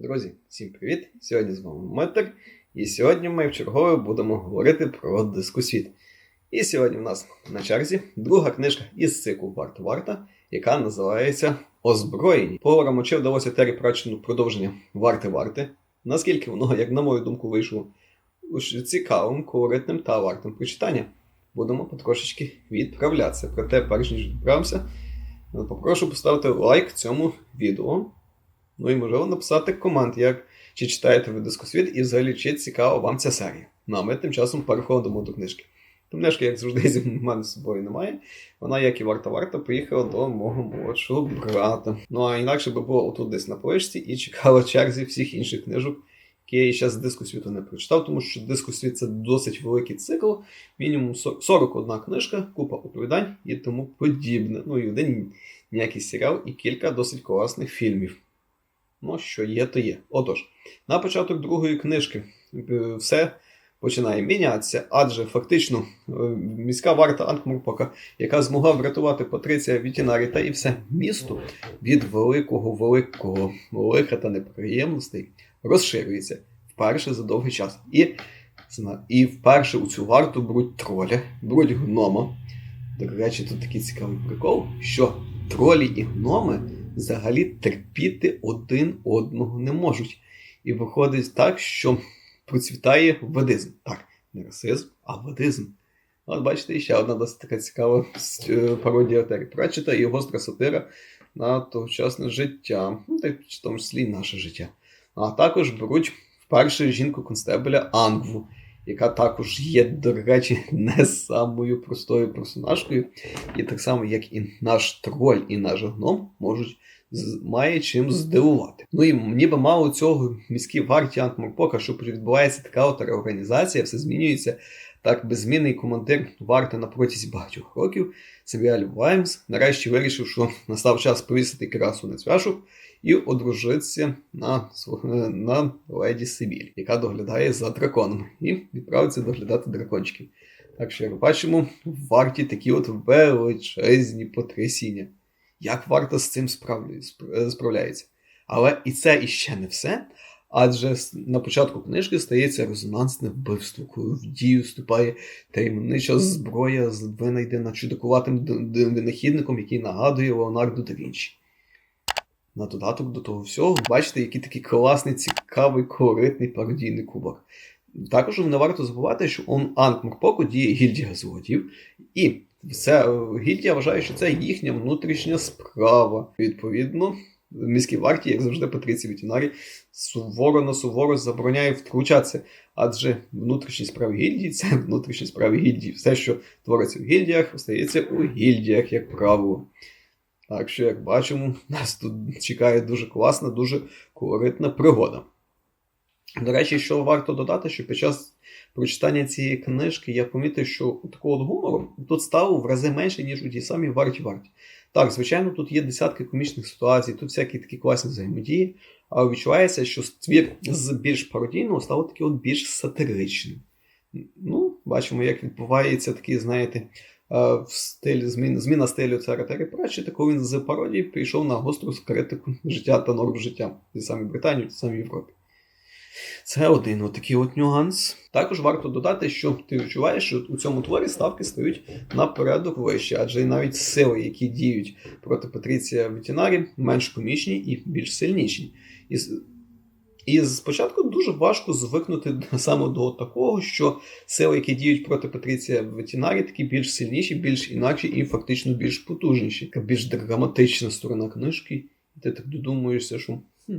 Друзі, всім привіт! Сьогодні з вами Метр, і сьогодні ми вчергове будемо говорити про дискусвіт. І сьогодні в нас на черзі друга книжка із циклу Варта Варта, яка називається Озброєні. Поварам очей вдалося Террі Пратчету продовження Варти Варти, наскільки воно, як на мою думку, вийшло цікавим, колоритним та вартим прочитання. Будемо потрошечки відправлятися. Проте, перш ніж відправимося, попрошу поставити лайк цьому відео. Ну і можливо написати комент, як чи читаєте ви дискосвіт і взагалі чи цікава вам ця серія. Ну а ми тим часом переходимо до книжки. Книжки, як завжди, зі мене з собою немає. Вона, як і варта варта, поїхала до мого молодшого брата. Ну а інакше би було отут десь на поличці і чекала черзі всіх інших книжок, які я ще з дискосвіту не прочитав, тому що дискосвіт це досить великий цикл, мінімум 41 книжка, купа оповідань і тому подібне. Ну і один ніякий серіал і кілька досить класних фільмів. Ну, що є, то є. Отож, на початок другої книжки е, все починає мінятися, адже фактично е, міська варта Анкмурпока, яка змогла врятувати Патриція Вітінарі та і все місто від великого великого лиха та неприємностей, розширюється вперше за довгий час. І, і вперше у цю варту беруть троля, беруть гнома. До речі, тут такий цікавий прикол, що тролі і гноми взагалі терпіти один одного не можуть. І виходить так, що процвітає ведизм. Так, не расизм, а ведизм. От бачите, ще одна досить така цікава е, пародія Террі Пратчета і гостра сатира на тогочасне життя, ну так в тому числі і наше життя. А також беруть вперше жінку констебеля Ангву, яка також є, до речі, не самою простою персонажкою. І так само, як і наш троль, і наш гном, можуть має чим здивувати. Ну і ніби мало цього міській варті Антморпока, що відбувається така от реорганізація, все змінюється. Так, беззмінний командир варти на протязі багатьох років, Севіаль Ваймс, нарешті вирішив, що настав час повісити красу на цвяшу і одружитися на на леді Сибіль, яка доглядає за драконами, і відправиться доглядати дракончиків. Так що, як бачимо, варті такі от величезні потрясіння як варто з цим справляється. Але і це іще не все. Адже на початку книжки стається резонансне вбивство, коли в дію вступає таємнича зброя, винайдена чудакуватим винахідником, який нагадує Леонардо да Вінчі. На додаток до того всього, бачите, який такий класний, цікавий, колоритний пародійний кубок. Також не варто забувати, що он Анкмурпоку діє гільдія злодів, і все, гільдія вважає, що це їхня внутрішня справа. Відповідно, міській варті, як завжди, Патріці Вітінарі суворо на суворо забороняє втручатися. Адже внутрішні справи гільдії це внутрішні справи гільдії. Все, що твориться в гільдіях, остається у гільдіях, як правило. Так що, як бачимо, нас тут чекає дуже класна, дуже колоритна пригода. До речі, що варто додати, що під час прочитання цієї книжки я помітив, що такого гумору тут стало в рази менше, ніж у тій самій варті варті. Так, звичайно, тут є десятки комічних ситуацій, тут всякі такі класні взаємодії, але відчувається, що твір з більш пародійного став такий от більш сатиричним. Ну, бачимо, як відбувається такий, знаєте, в стилі зміна, зміна стилю цара Террі Пратчета, коли він з пародії прийшов на гостру критику життя та норм життя в самій Британії, в самій Європі. Це один отакий от нюанс. Також варто додати, що ти відчуваєш, що у цьому творі ставки стають на порядок вище, адже навіть сили, які діють проти Патріція Ветінарі, менш комічні і більш сильніші. І і спочатку дуже важко звикнути саме до такого, що сили, які діють проти Патріція Ветінарі, такі більш сильніші, більш інакші і фактично більш потужніші. Така більш драматична сторона книжки. І ти так додумуєшся, що. Хм,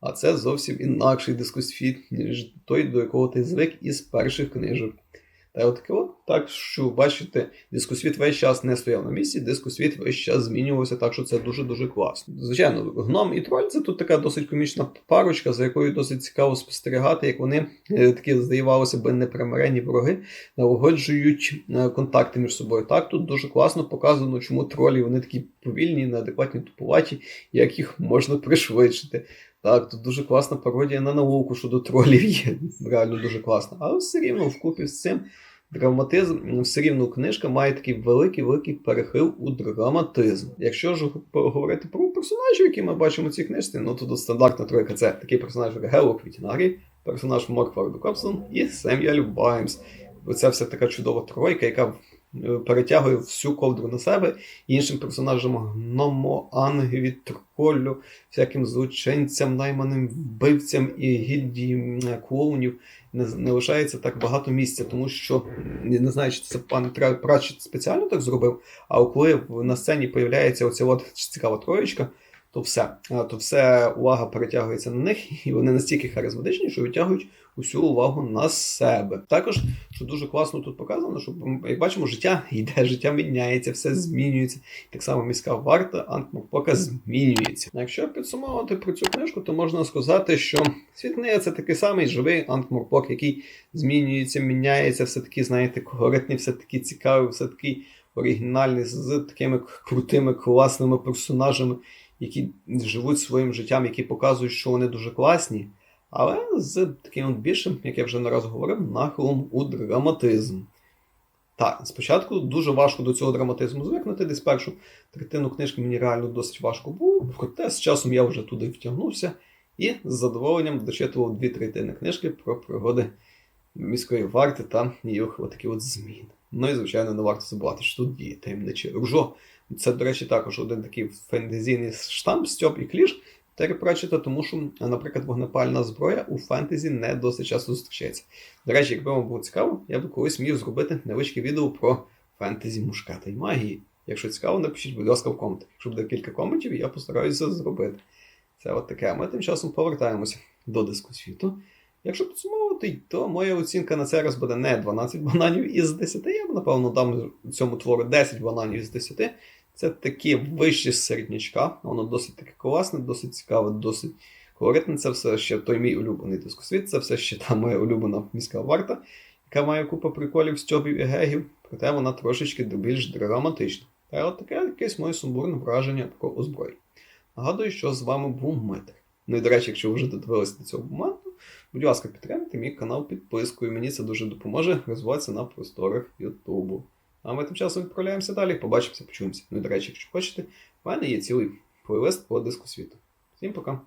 а це зовсім інакший дискусфіт, ніж той, до якого ти звик із перших книжок. Та от таке от, так що бачите, дискусвіт весь час не стояв на місці, дискусвіт весь час змінювався, так що це дуже-дуже класно. Звичайно, гном і троль це тут така досить комічна парочка, за якою досить цікаво спостерігати, як вони е, такі, здавалося би, непримиренні вороги налагоджують е, контакти між собою. Так, тут дуже класно показано, чому тролі вони такі повільні, неадекватні, тупуваті, як їх можна пришвидшити. Так, тут дуже класна пародія на науку щодо тролів є. Реально дуже класна. Але все рівно вкупі з цим драматизм, все рівно книжка має такий великий великий перехил у драматизм. Якщо ж говорити про персонажів, які ми бачимо в цій книжці, ну то тут стандартна тройка це такий персонаж Гело Квітінарі, персонаж Моркварду Копсон і Сем'юель Баймс. Оця вся така чудова тройка, яка перетягує всю ковдру на себе іншим персонажам гномо, ангелі, троллю, всяким злочинцям, найманим вбивцям і гільдії клоунів. Не, не лишається так багато місця, тому що не, знаю, чи це пан Пратчет спеціально так зробив, а коли на сцені появляється оця от цікава троєчка, то все, то все увага перетягується на них, і вони настільки харизматичні, що витягують усю увагу на себе. Також, що дуже класно тут показано, що як бачимо, життя йде, життя міняється, все змінюється. Так само міська варта Анкморпока змінюється. Якщо підсумовувати про цю книжку, то можна сказати, що світ книги це такий самий живий Анкморпок, який змінюється, міняється, все таки, знаєте, колоритний, все таки цікавий, все такий оригінальний, з такими крутими, класними персонажами, які живуть своїм життям, які показують, що вони дуже класні, але з таким більшим, як я вже не раз говорив, нахилом у драматизм. Так, спочатку дуже важко до цього драматизму звикнути. Десь першу третину книжки мені реально досить важко було, проте з часом я вже туди втягнувся і з задоволенням дочитував дві третини книжки про пригоди міської варти та її такі от зміни. Ну і, звичайно, не варто забувати, що тут діє таємниче ружо. Це, до речі, також один такий фентезійний штамп, Стьоп і кліш Террі тому що, наприклад, вогнепальна зброя у фентезі не досить часто зустрічається. До речі, якби вам було цікаво, я би колись міг зробити невеличке відео про фентезі мушкета і магії. Якщо цікаво, напишіть, будь ласка, в коментах. Якщо буде кілька коментів, я постараюся зробити. Це от таке. Ми тим часом повертаємося до дискусвіту. Якщо підсумовувати, то моя оцінка на цей раз буде не 12 бананів із 10. Я б, напевно, дам цьому твору 10 бананів із 10. Це такі вищі середнячка. Воно досить таке класне, досить цікаве, досить колоритне. Це все ще той мій улюблений дискосвіт, це все ще та моя улюблена міська варта, яка має купу приколів, стьобів і гегів, проте вона трошечки більш драматична. Та от таке якесь моє сумбурне враження про озброєння. Нагадую, що з вами був Митер. Ну і до речі, якщо ви вже додивилися до цього моменту, будь ласка, підтримайте мій канал підпискою. Мені це дуже допоможе розвиватися на просторах Ютубу. А ми тим часом відправляємося далі. Побачимося, почуємося. Ну і до речі, якщо хочете, в мене є цілий плейлист по диску світу. Всім пока!